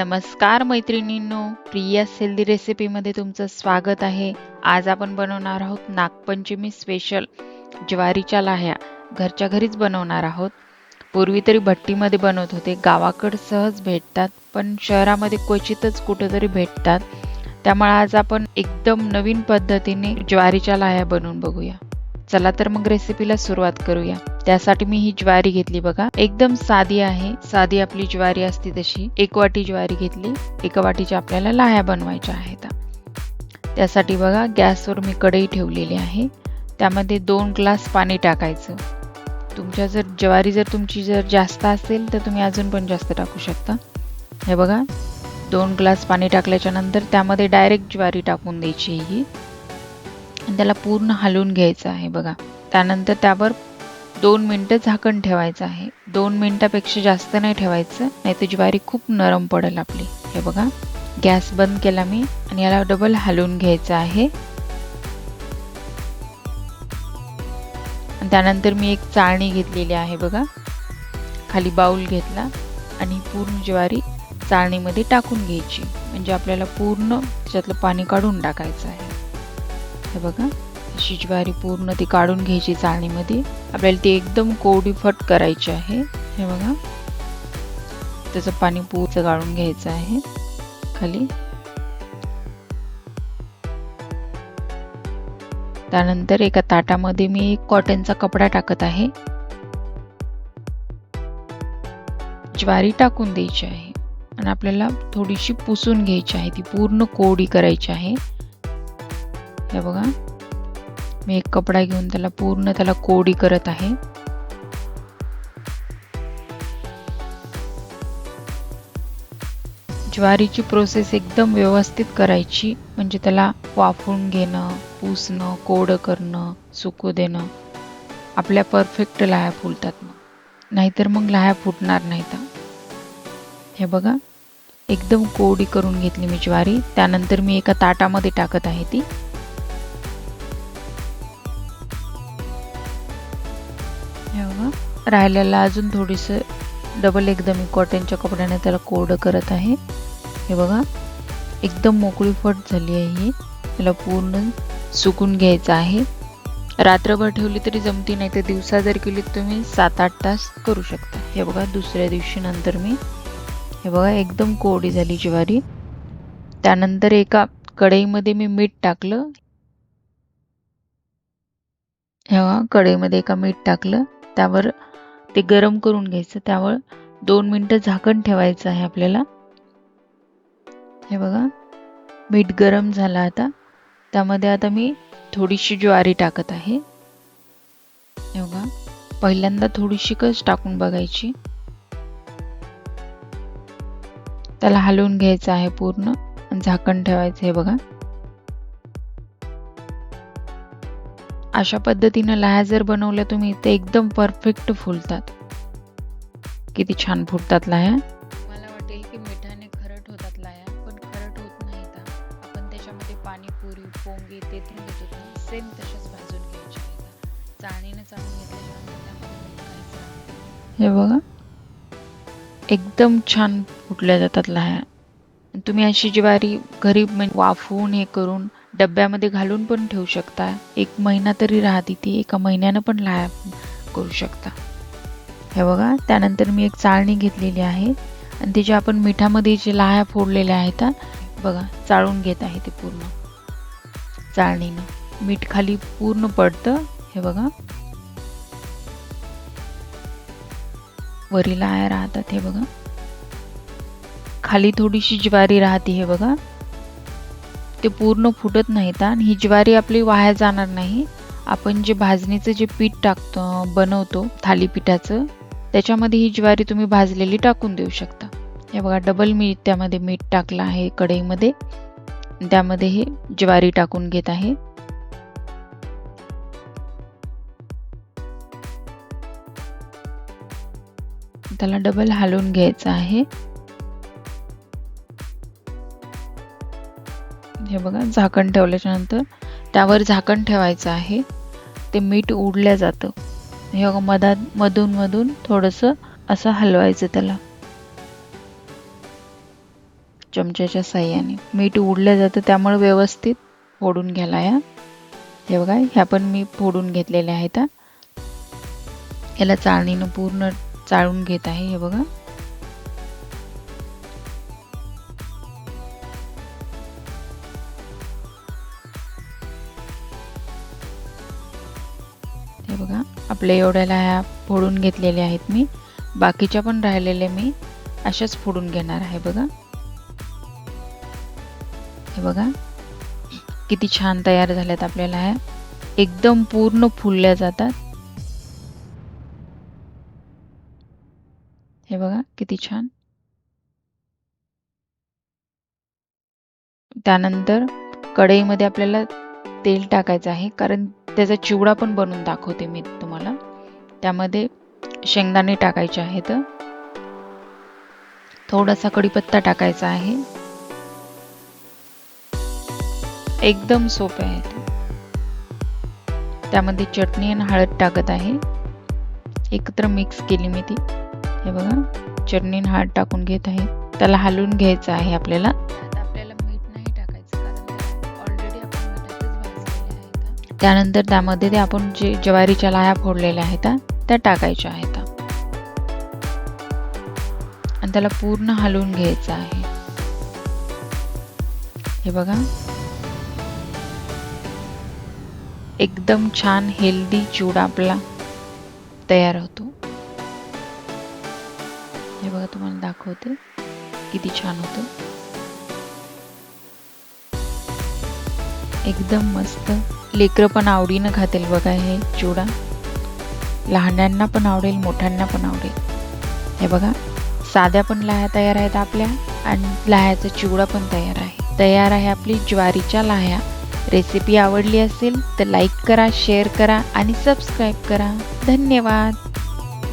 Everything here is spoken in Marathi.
नमस्कार मैत्रिणींनो प्रिया सेल्दी रेसिपीमध्ये तुमचं स्वागत आहे. आज आपण बनवणार आहोत नागपंचमी स्पेशल ज्वारीच्या लाह्या. घरच्या घरीच बनवणार आहोत. पूर्वी तरी भट्टीमध्ये बनवत होते. गावाकड सहज भेटतात पण शहरामध्ये क्वचितच कुठेतरी भेटतात. त्यामुळे आज आपण एकदम नवीन पद्धतीने ज्वारीच्या लाह्या बनवून बघूया. चला तर मग रेसिपीला सुरुवात करूया. त्यासाठी मी ही ज्वारी घेतली बघा. एकदम साधी आहे. साधी आपली ज्वारी असते तशी. एक वाटी ज्वारी घेतली. एका वाटीच्या आपल्याला लाह्या बनवायच्या आहेत. त्यासाठी बघा गॅसवर मी कढई ठेवलेली आहे. त्यामध्ये दोन ग्लास पाणी टाकायचं. तुमच्या जर ज्वारी जर तुमची जर जास्त असेल तर तुम्ही अजून पण जास्त टाकू शकता. हे बघा दोन ग्लास पाणी टाकल्याच्या नंतर त्यामध्ये डायरेक्ट ज्वारी टाकून द्यायची ही. आणि त्याला पूर्ण हलवून घ्यायचं आहे बघा. त्यानंतर त्यावर दोन मिनटं झाकण ठेवायचं आहे. दोन मिनटापेक्षा जास्त नाही ठेवायचं नाही तर ज्वारी खूप नरम पडेल आपली. हे बघा. गॅस बंद केला मी आणि याला डबल हलवून घ्यायचं आहे. त्यानंतर मी एक चाळणी घेतलेली आहे बघा. खाली बाऊल घेतला आणि पूर्ण ज्वारी चाळणीमध्ये टाकून घ्यायची. म्हणजे आपल्याला पूर्ण त्याच्यातलं पाणी काढून टाकायचं आहे. हे बघा अशी ज्वारी पूर्ण ती काढून घ्यायची चाळणीमध्ये. आपल्याला ती एकदम कोडी फट करायची आहे. हे बघा त्याचं पाणी पूर्ण गाळून घ्यायचं आहे खाली. त्यानंतर एका ताटामध्ये मी एक कॉटनचा कपडा टाकत आहे. ज्वारी टाकून द्यायची आहे आणि आपल्याला थोडीशी पुसून घ्यायची आहे. ती पूर्ण कोडी करायची आहे. हे बघा. मी एक कपडा घेऊन त्याला पूर्ण त्याला कोडी करत आहे. ज्वारीची प्रोसेस एकदम व्यवस्थित करायची. म्हणजे त्याला वाफवून घेणं पुसणं कोड करणं सुकू देणं. आपल्या परफेक्ट लाह्या फुलतात मग. नाहीतर मग लाह्या फुटणार नाहीत. हे बघा. एकदम कोडी करून घेतली मी ज्वारी. त्यानंतर मी एका ताटामध्ये टाकत आहे ती. राहिलेला अजून थोडीसं डबल एकदम मी कॉटनच्या कपड्याने त्याला कोरडं करत आहे. हे बघा एकदम मोकळी फट झाली आहे ही. त्याला पूर्ण सुकून घ्यायचं आहे. रात्रभर ठेवली तरी जमती नाही तर दिवसा जर केली तुम्ही सात आठ तास करू शकता. हे बघा दुसऱ्या दिवशी नंतर मी. हे बघा एकदम कोरडी झाली ज्वारी. त्यानंतर एका कढईमध्ये मी मीठ टाकलं. हे बघा कढईमध्ये एका मीठ टाकलं. त्यावर ते गरम करून घ्यायचं. त्यावर दोन मिनटं झाकण ठेवायचं आहे आपल्याला. हे बघा मीठ गरम झालं आता. त्यामध्ये आता मी थोडीशी ज्वारी टाकत आहे. हे बघा पहिल्यांदा थोडीशी कच टाकून बघायची. त्याला हलवून घ्यायचं आहे पूर्ण झाकण ठेवायचं हे बघा. अशा पद्धतीनं लाह्या जर बनवल्या तुम्ही ते एकदम परफेक्ट फुलतात. किती छान फुटतात लाह्या. मला वाटेल की मिठाने खरट होतात लाह्या पण खरट होत नाहीत आपण त्याच्यामध्ये पाणीपुरी पोंगे ते घेतो सेम तशाच भाजून घ्यायच्या चाळणीने चाळून घेतल्याच्यानंतर हे बघा. एकदम छान फुटल्या जातात लाह्या. तुम्ही अशी ज्वारी घरी वाफवून हे करून डब्यामध्ये घालून पण ठेवू शकता. एक महिना तरी राहते ती एका महिन्यानं पण लाया करू शकता. हे बघा त्यानंतर मी एक चाळणी घेतलेली आहे. आणि त्याच्या आपण मिठामध्ये जे लाह्या फोडलेल्या आहेत बघा चाळून घेत आहे ते पूर्ण. चाळणीनं. मीठ खाली पूर्ण पडतं. हे बघा. वरी लाया राहतात हे बघा. खाली थोडीशी ज्वारी राहते हे बघा. ते पूर्ण फुटत नाहीत आणि ही ज्वारी आपली वाया जाणार नाही. आपण जे भाजणीचं जे पीठ टाकतो बनवतो थालीपीठाचं त्याच्यामध्ये ही ज्वारी तुम्ही भाजलेली टाकून देऊ शकता. हे बघा डबल मी त्यामध्ये मीठ टाकलं आहे कढईमध्ये. त्यामध्ये हे ज्वारी टाकून घेत आहे. त्याला डबल हलवून घ्यायचं आहे. हे बघा झाकण ठेवल्याच्यानंतर त्यावर झाकण ठेवायचं आहे. ते मीठ उडल्या जातं. हे बघा मधात मधून मधून थोडंसं असं हलवायचं त्याला. चमच्याच्या साह्याने. मीठ उडलं जातं त्यामुळे व्यवस्थित फोडून घ्यायला या. हे बघा ह्या पण मी फोडून घेतलेल्या आहेत. याला चाळणीनं पूर्ण चाळून घेत आहे हे बघा. बघा. आपल्या एवढ्याला ह्या फोडून घेतलेल्या आहेत मी. बाकीच्या पण राहिलेल्या मी. अशाच फोडून घेणार आहे बघा. हे बघा. किती छान तयार झाल्यात आपल्याला ह्या. एकदम पूर्ण फुलल्या जातात. हे बघा किती छान. त्यानंतर कढईमध्ये आपल्याला तेल टाकायचं आहे कारण त्याचा चिवडा पण बनवून दाखवते मी तुम्हाला. त्यामध्ये शेंगदाणे टाकायचे आहेत. थोडासा कढीपत्ता टाकायचा आहे. एकदम सोपे आहे त्यामध्ये चटणी आणि हळद टाकत आहे. एकत्र मिक्स केली मी ती. हे बघा चटणी आणि हळद टाकून घेत आहे. त्याला हलवून घ्यायचं आहे आपल्याला. त्यानंतर त्यामध्ये ते आपण जे ज्वारीच्या लाह्या फोडलेल्या आहेत त्या टाकायच्या आहेत. आणि त्याला पूर्ण हलवून घ्यायचं आहे. हे बघा. एकदम छान हेल्दी चिवडा आपला तयार होतो. हे बघा तुम्हाला दाखवते किती छान होतं. एकदम मस्त. लेकरं पण आवडीनं खातील बघा हे चिवडा लहानांना पण आवडेल मोठ्यांना पण आवडेल. हे बघा साध्या पण लाह्या तयार आहेत आपल्या आणि लाह्याचा चिवडा पण तयार आहे. तयार आहे आपली ज्वारीच्या लाह्या. रेसिपी आवडली असेल तर लाईक करा शेअर करा आणि सबस्क्राईब करा. धन्यवाद.